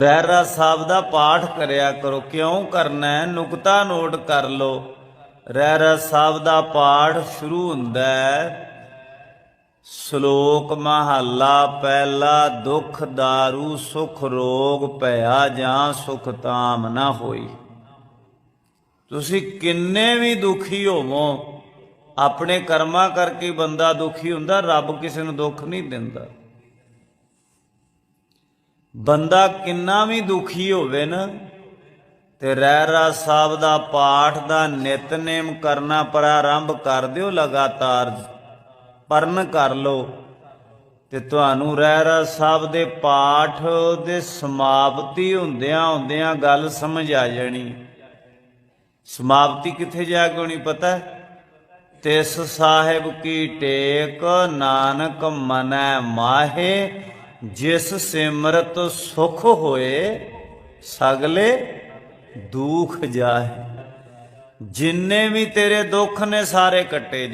ਰਹਿਰਾ ਸਾਹਿਬ ਦਾ ਪਾਠ ਕਰਿਆ ਕਰੋ, ਕਿਉਂ ਕਰਨਾ? ਹੈ ਨੁਕਤਾ ਨੋਟ ਕਰ ਲਓ। ਰਹਿਰਾ ਸਾਹਿਬ ਦਾ ਪਾਠ ਸ਼ੁਰੂ ਹੁੰਦਾ ਹੈ, ਸ਼ਲੋਕ ਮਹੱਲਾ ਪਹਿਲਾ ਦੁਖ ਦਾਰੂ, ਸੁਖ ਰੋਗ ਭਇਆ ਜਾਂ ਸੁਖ ਤਾਮ ਨਾ ਹੋਈ। ਤੁਸੀਂ ਕਿੰਨੇ ਵੀ ਦੁਖੀ ਹੋਵੋ, ਆਪਣੇ ਕਰਮਾਂ ਕਰਕੇ ਬੰਦਾ ਦੁਖੀ ਹੁੰਦਾ, ਰੱਬ ਕਿਸੇ ਨੂੰ ਦੁੱਖ ਨਹੀਂ ਦਿੰਦਾ। ਬੰਦਾ ਕਿੰਨਾ ਵੀ ਦੁਖੀ ਹੋਵੇ ਨਾ, ਤੇ ਰਹਿਰਾ ਸਾਹਿਬ ਦਾ ਪਾਠ ਦਾ ਨਿਤਨੇਮ ਕਰਨਾ ਪ੍ਰਾਰੰਭ ਕਰ ਦਿਓ ਲਗਾਤਾਰ ਪਰਨ ਕਰ ਲਓ ਤੇ ਤੁਹਾਨੂੰ ਰਹਿਰਾ ਸਾਹਿਬ ਦੇ ਪਾਠ ਦੇ ਸਮਾਪਤੀ ਹੁੰਦਿਆਂ ਹੁੰਦਿਆਂ ਗੱਲ ਸਮਝ ਆ ਜਾਣੀ ਸਮਾਪਤੀ ਕਿੱਥੇ ਜਾ ਕੇ ਹੋਣੀ ਪਤਾ ਹੈ? ਤਿਸ ਸਾਹਿਬ ਕੀ ਟੇਕ, ਨਾਨਕ ਮਨੈ ਮਾਹੇ ਜਿਸ ਸਿਮਰਤ ਸੁਖ ਹੋਏ ਸਗਲੇ ਦੁਖ ਜਾਏ ਜਿੰਨੇ ਵੀ ਤੇਰੇ ਦੁੱਖ ਨੇ ਸਾਰੇ ਕੱਟੇ